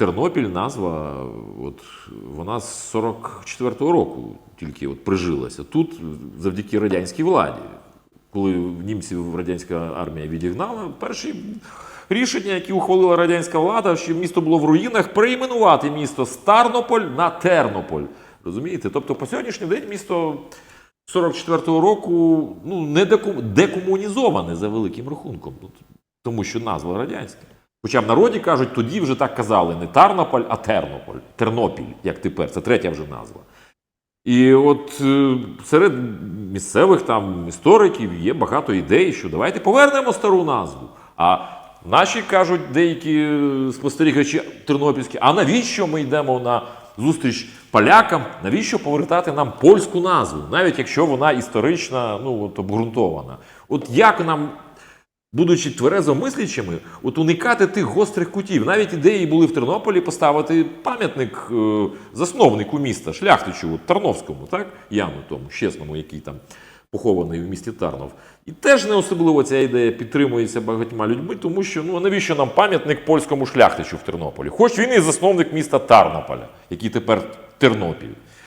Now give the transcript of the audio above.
Тернопіль назва, от, вона з 44-го року тільки от прижилася. Тут завдяки радянській владі. Коли німців радянська армія відігнала, перші рішення, які ухвалила радянська влада, що місто було в руїнах, перейменувати місто з Тарнополь на Тернополь. Розумієте? Тобто по сьогоднішній день місто 44-го року ну, не декомунізоване за великим рахунком, тому що назва радянська. Хоча в народі кажуть, тоді вже так казали не Тарнополь, а Тернополь, Тернопіль, як тепер, це третя вже назва. І от е, серед місцевих там істориків є багато ідей, що давайте повернемо стару назву. А наші кажуть деякі е, спостерігачі тернопільські, а навіщо ми йдемо на зустріч полякам? Навіщо повертати нам польську назву, навіть якщо вона історична, ну от обґрунтована? От як нам будучи тверезомислячими, от уникати тих гострих кутів. Навіть ідеї були в Тернополі поставити пам'ятник е, засновнику міста, шляхтичу Тарновському, так? Яну тому, чесному, який там похований в місті Тарнов. І теж не особливо ця ідея підтримується багатьма людьми, тому що ну навіщо нам пам'ятник польському шляхтичу в Тернополі? Хоч він і засновник міста Тарнополя, який тепер Тернопіль.